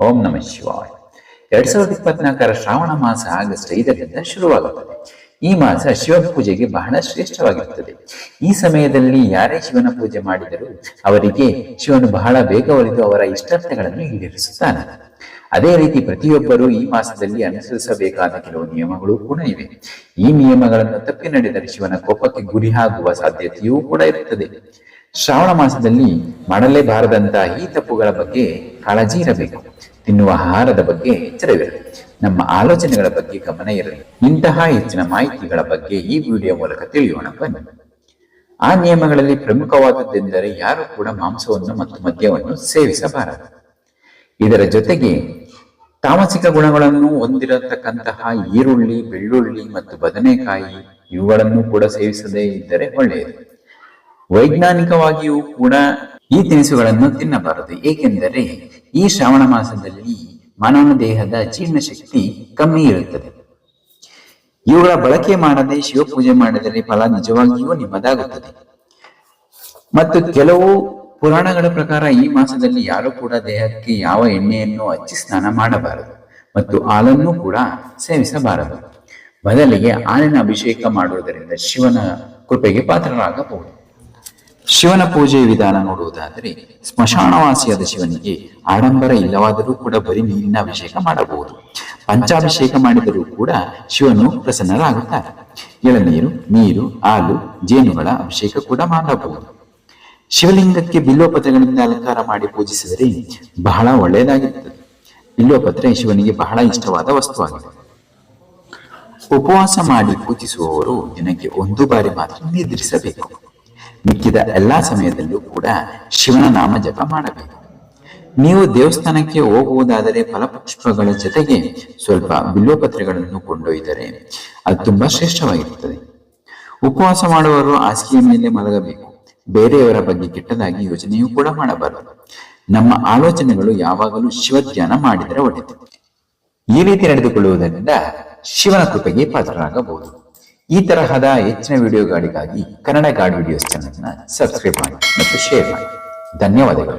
ಓಂ ನಮ ಶಿವಾಯ. ಎರಡ್ ಸಾವಿರದ ಇಪ್ಪತ್ನಾಲ್ಕರ ಶ್ರಾವಣ ಮಾಸ ಆಗಸ್ಟ್ ಐದರಿಂದ ಶುರುವಾಗುತ್ತದೆ. ಈ ಮಾಸ ಶಿವ ಪೂಜೆಗೆ ಬಹಳ ಶ್ರೇಷ್ಠವಾಗಿರುತ್ತದೆ. ಈ ಸಮಯದಲ್ಲಿ ಯಾರೇ ಶಿವನ ಪೂಜೆ ಮಾಡಿದರೂ ಅವರಿಗೆ ಶಿವನು ಬಹಳ ಬೇಗ ಒಲಿದು ಅವರ ಇಷ್ಟಾರ್ಥಗಳನ್ನು ಈಡೇರಿಸುತ್ತಾನೆ. ಅದೇ ರೀತಿ ಪ್ರತಿಯೊಬ್ಬರೂ ಈ ಮಾಸದಲ್ಲಿ ಅನುಸರಿಸಬೇಕಾದ ಕೆಲವು ನಿಯಮಗಳು ಕೂಡ ಇವೆ. ಈ ನಿಯಮಗಳನ್ನು ತಪ್ಪಿ ನಡೆದರೆ ಶಿವನ ಕೋಪಕ್ಕೆ ಗುರಿಯಾಗುವ ಸಾಧ್ಯತೆಯೂ ಕೂಡ ಇರುತ್ತದೆ. ಶ್ರಾವಣ ಮಾಸದಲ್ಲಿ ಮಾಡಲೇಬಾರದಂತಹ ಈ ತಪ್ಪುಗಳ ಬಗ್ಗೆ ಕಾಳಜಿ ಇರಬೇಕು. ತಿನ್ನುವ ಆಹಾರದ ಬಗ್ಗೆ ಎಚ್ಚರವಿರಲಿ. ನಮ್ಮ ಆಲೋಚನೆಗಳ ಬಗ್ಗೆ ಗಮನ ಇರಲಿ. ಇಂತಹ ಹೆಚ್ಚಿನ ಮಾಹಿತಿಗಳ ಬಗ್ಗೆ ಈ ವಿಡಿಯೋ ಮೂಲಕ ತಿಳಿಯೋಣ. ಬನ್ನಿ. ಆ ನಿಯಮಗಳಲ್ಲಿ ಪ್ರಮುಖವಾದದ್ದೆಂದರೆ ಯಾರು ಕೂಡ ಮಾಂಸವನ್ನು ಮತ್ತು ಮದ್ಯವನ್ನು ಸೇವಿಸಬಾರದು. ಇದರ ಜೊತೆಗೆ ತಾಮಸಿಕ ಗುಣಗಳನ್ನು ಹೊಂದಿರತಕ್ಕಂತಹ ಈರುಳ್ಳಿ, ಬೆಳ್ಳುಳ್ಳಿ ಮತ್ತು ಬದನೆಕಾಯಿ ಇವುಗಳನ್ನು ಕೂಡ ಸೇವಿಸದೇ ಇದ್ದರೆ ಒಳ್ಳೆಯದು. ವೈಜ್ಞಾನಿಕವಾಗಿಯೂ ಕೂಡ ಈ ತಿನಿಸುಗಳನ್ನು ತಿನ್ನಬಾರದು. ಏಕೆಂದರೆ ಈ ಶ್ರಾವಣ ಮಾಸದಲ್ಲಿ ಮಾನವನ ದೇಹದ ಜೀರ್ಣಶಕ್ತಿ ಕಮ್ಮಿ ಇರುತ್ತದೆ. ಇವುಗಳ ಬಳಕೆ ಮಾಡದೆ ಶಿವಪೂಜೆ ಮಾಡಿದರೆ ಫಲ ನಿಜವಾಗಿಯೂ ನಿಮ್ಮದಾಗುತ್ತದೆ. ಮತ್ತು ಕೆಲವು ಪುರಾಣಗಳ ಪ್ರಕಾರ ಈ ಮಾಸದಲ್ಲಿ ಯಾರು ಕೂಡ ದೇಹಕ್ಕೆ ಯಾವ ಎಣ್ಣೆಯನ್ನು ಹಚ್ಚಿ ಸ್ನಾನ ಮಾಡಬಾರದು ಮತ್ತು ಹಾಲನ್ನು ಕೂಡ ಸೇವಿಸಬಾರದು. ಬದಲಿಗೆ ಹಾಲಿನ ಅಭಿಷೇಕ ಮಾಡುವುದರಿಂದ ಶಿವನ ಕೃಪೆಗೆ ಪಾತ್ರರಾಗಬಹುದು. ಶಿವನ ಪೂಜೆಯ ವಿಧಾನ ನೋಡುವುದಾದರೆ ಸ್ಮಶಾನವಾಸಿಯಾದ ಶಿವನಿಗೆ ಆಡಂಬರ ಇಲ್ಲವಾದರೂ ಕೂಡ ಬರೀ ನೀರಿನ ಅಭಿಷೇಕ ಮಾಡಬಹುದು. ಪಂಚಾಭಿಷೇಕ ಮಾಡಿದರೂ ಕೂಡ ಶಿವನು ಪ್ರಸನ್ನರಾಗುತ್ತಾರೆ. ಎಳನೀರು, ನೀರು, ಹಾಲು, ಜೇನುಗಳ ಅಭಿಷೇಕ ಕೂಡ ಮಾಡಬಹುದು. ಶಿವಲಿಂಗಕ್ಕೆ ಬಿಲ್ಲೋಪತ್ರೆಗಳಿಂದ ಅಲಂಕಾರ ಮಾಡಿ ಪೂಜಿಸಿದರೆ ಬಹಳ ಒಳ್ಳೆಯದಾಗಿರುತ್ತದೆ. ಬಿಲ್ಲೋಪತ್ರೆ ಶಿವನಿಗೆ ಬಹಳ ಇಷ್ಟವಾದ ವಸ್ತುವಾಗಿದೆ. ಉಪವಾಸ ಮಾಡಿ ಪೂಜಿಸುವವರು ದಿನಕ್ಕೆ ಒಂದು ಬಾರಿ ಮಾತ್ರ ನಿದ್ರಿಸಬೇಕು. ಮಿಕ್ಕಿದ ಎಲ್ಲ ಸಮಯದಲ್ಲೂ ಕೂಡ ಶಿವನ ನಾಮ ಜಪ ಮಾಡಬೇಕು. ನೀವು ದೇವಸ್ಥಾನಕ್ಕೆ ಹೋಗುವುದಾದರೆ ಫಲಪುಷ್ಪಗಳ ಜೊತೆಗೆ ಸ್ವಲ್ಪ ಬಿಲ್ವಪತ್ರೆಗಳನ್ನು ಕೊಂಡೊಯ್ದರೆ ಅದು ತುಂಬಾ ಶ್ರೇಷ್ಠವಾಗಿರುತ್ತದೆ. ಉಪವಾಸ ಮಾಡುವವರು ಹಾಸಿಗೆಯ ಮೇಲೆ ಮಲಗಬೇಕು. ಬೇರೆಯವರ ಬಗ್ಗೆ ಕೆಟ್ಟದಾಗಿ ಯೋಚನೆಯೂ ಕೂಡ ಮಾಡಬಾರದು. ನಮ್ಮ ಆಲೋಚನೆಗಳು ಯಾವಾಗಲೂ ಶಿವ ಧ್ಯಾನ ಮಾಡಿದರೆ ಒಳ್ಳೆಯದು. ಈ ರೀತಿ ನಡೆದುಕೊಳ್ಳುವುದರಿಂದ ಶಿವನ ಕೃಪೆಗೆ ಪಾತ್ರರಾಗಬಹುದು. ಈ ತರಹದ ಹೆಚ್ಚಿನ ವಿಡಿಯೋಗಳಿಗಾಗಿ ಕನ್ನಡ ಗಾಡ್ ವಿಡಿಯೋಸ್ ಚಾನಲ್ನ ಸಬ್ಸ್ಕ್ರೈಬ್ ಮಾಡಿ ಮತ್ತು ಶೇರ್ ಮಾಡಿ. ಧನ್ಯವಾದಗಳು.